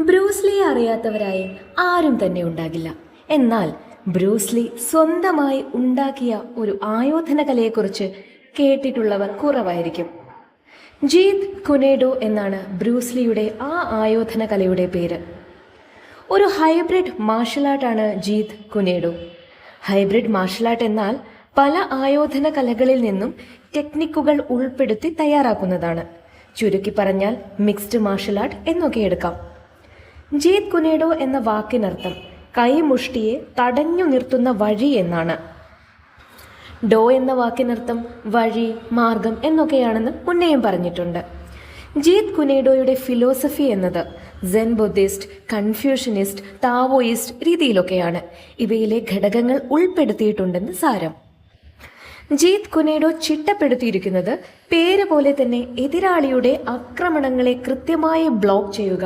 ബ്രൂസ്ലിയെ അറിയാത്തവരായി ആരും തന്നെ ഉണ്ടാകില്ല. എന്നാൽ ബ്രൂസ്ലി സ്വന്തമായി ഉണ്ടാക്കിയ ഒരു ആയോധന കലയെക്കുറിച്ച് കേട്ടിട്ടുള്ളവർ കുറവായിരിക്കും. ജീത് കുനേഡോ എന്നാണ് ബ്രൂസ്ലിയുടെ ആ ആയോധന കലയുടെ പേര്. ഒരു hybrid martial ആർട്ടാണ് Jeet Kune Do. Hybrid martial art എന്നാൽ പല ആയോധന കലകളിൽ നിന്നും ടെക്നിക്കുകൾ ഉൾപ്പെടുത്തി തയ്യാറാക്കുന്നതാണ്. ചുരുക്കി പറഞ്ഞാൽ മിക്സ്ഡ് മാർഷൽ ആർട്ട് എന്നൊക്കെ എടുക്കാം. ജീത് കുനേഡോ എന്ന വാക്കിനർത്ഥം കൈമുഷ്ടിയെ തടഞ്ഞു നിർത്തുന്ന വഴി എന്നാണ്. ഡോ എന്ന വാക്കിനർത്ഥം വഴി മാർഗം എന്നൊക്കെയാണെന്ന് മുന്നേയും പറഞ്ഞിട്ടുണ്ട്. ജീത് കുനേഡോയുടെ ഫിലോസഫി എന്നത് സെൻ ബുദ്ധിസ്റ്റ് കൺഫ്യൂഷനിസ്റ്റ് താവോയിസ്റ്റ് രീതിയിലൊക്കെയാണ്. ഇവയിലെ ഘടകങ്ങൾ ഉൾപ്പെടുത്തിയിട്ടുണ്ടെന്ന് സാരം. ജീത് കുനേഡോ ചിട്ടപ്പെടുത്തിയിരിക്കുന്നത് പേര് പോലെ തന്നെ എതിരാളിയുടെ ആക്രമണങ്ങളെ കൃത്യമായി ബ്ലോക്ക് ചെയ്യുക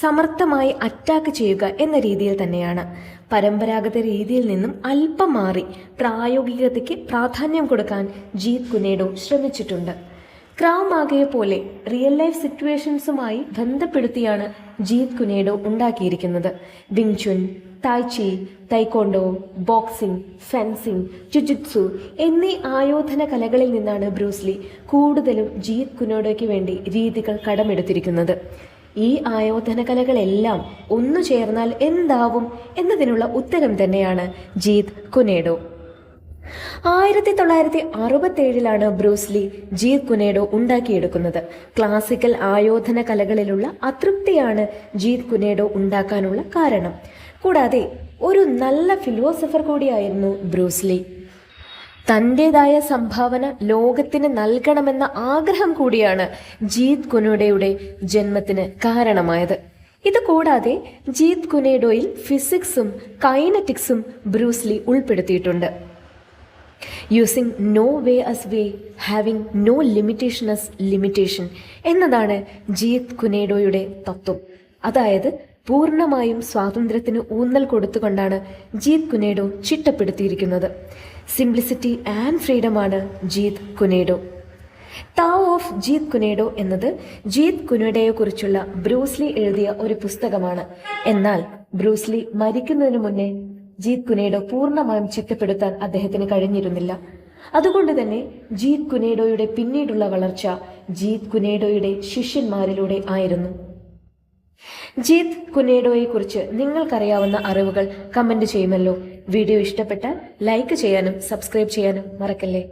സമർത്ഥമായി അറ്റാക്ക് ചെയ്യുക എന്ന രീതിയിൽ തന്നെയാണ്. പരമ്പരാഗത രീതിയിൽ നിന്നും അല്പം മാറി പ്രായോഗികതയ്ക്ക് പ്രാധാന്യം കൊടുക്കാൻ ജീത് കുനേഡോ ശ്രമിച്ചിട്ടുണ്ട്. ക്രാവ് പോലെ റിയൽ ലൈഫ് സിറ്റുവേഷൻസുമായി ബന്ധപ്പെടുത്തിയാണ് ജീത് കുനേഡോ ഉണ്ടാക്കിയിരിക്കുന്നത്. Wing Chun Tai Chi taekwondo boxing fencing jujutsu എന്നീ ആയോധന കലകളിൽ നിന്നാണ് ബ്രൂസ്ലി കൂടുതലും ജീത് കുനേഡോയ്ക്ക് വേണ്ടി രീതികൾ കടമെടുത്തിരിക്കുന്നത്. ഈ ആയോധന കലകളെല്ലാം ഒന്നു ചേർന്നാൽ എന്താവും എന്നതിനുള്ള ഉത്തരം തന്നെയാണ് ജീത് കുനേഡോ. ആയിരത്തി തൊള്ളായിരത്തി അറുപത്തി ഏഴിലാണ് ബ്രൂസ്ലി ജീത് കുനേഡോ ഉണ്ടാക്കിയെടുക്കുന്നത്. ക്ലാസിക്കൽ ആയോധന കലകളിലുള്ള അതൃപ്തിയാണ് ജീത് കുനേഡോ ഉണ്ടാക്കാനുള്ള കാരണം. കൂടാതെ ഒരു നല്ല ഫിലോസഫർ കൂടിയായിരുന്നു ബ്രൂസ്ലി തന്റെതായ സംഭാവന ലോകത്തിന് നൽകണമെന്ന ആഗ്രഹം കൂടിയാണ് ജീത് കുനേഡോയുടെ ജന്മത്തിന് കാരണമായത്. ഇത് കൂടാതെ ജീത് കുനേഡോയിൽ ഫിസിക്സും കൈനറ്റിക്സും ബ്രൂസ്ലി ഉൾപ്പെടുത്തിയിട്ടുണ്ട്. Using no way as way having no limitation as limitation എന്നതാണ് ജീത് കുനേഡോയുടെ തത്വം. അതായത് പൂർണമായും സ്വാതന്ത്ര്യത്തിന് ഊന്നൽ കൊടുത്തുകൊണ്ടാണ് ജീത് കുനേഡോ ചിട്ടപ്പെടുത്തിയിരിക്കുന്നത്. Simplicity and ഫ്രീഡമാണ് Jeet Kune Do. Tao of Jeet Kune Do എന്നത് ജീത് കുനേഡയെക്കുറിച്ചുള്ള ബ്രൂസ്ലി എഴുതിയ ഒരു പുസ്തകമാണ്. എന്നാൽ ബ്രൂസ്ലി മരിക്കുന്നതിന് മുന്നേ ജീത് കുനേഡോ പൂർണമായും ചിട്ടപ്പെടുത്താൻ അദ്ദേഹത്തിന് കഴിഞ്ഞിരുന്നില്ല. അതുകൊണ്ട് തന്നെ ജീത് കുനേഡോയുടെ പിന്നീടുള്ള വളർച്ച ജീത് കുനേഡോയുടെ ശിഷ്യന്മാരിലൂടെ ആയിരുന്നു. ജീത് കുനേഡോയെ കുറിച്ച് നിങ്ങൾക്കറിയാവുന്ന അറിവുകൾ കമന്റ് ചെയ്യുമല്ലോ. വീഡിയോ ഇഷ്ടപ്പെട്ടാൽ ലൈക്ക് ചെയ്യാനും സബ്സ്ക്രൈബ് ചെയ്യാനും മറക്കല്ലേ?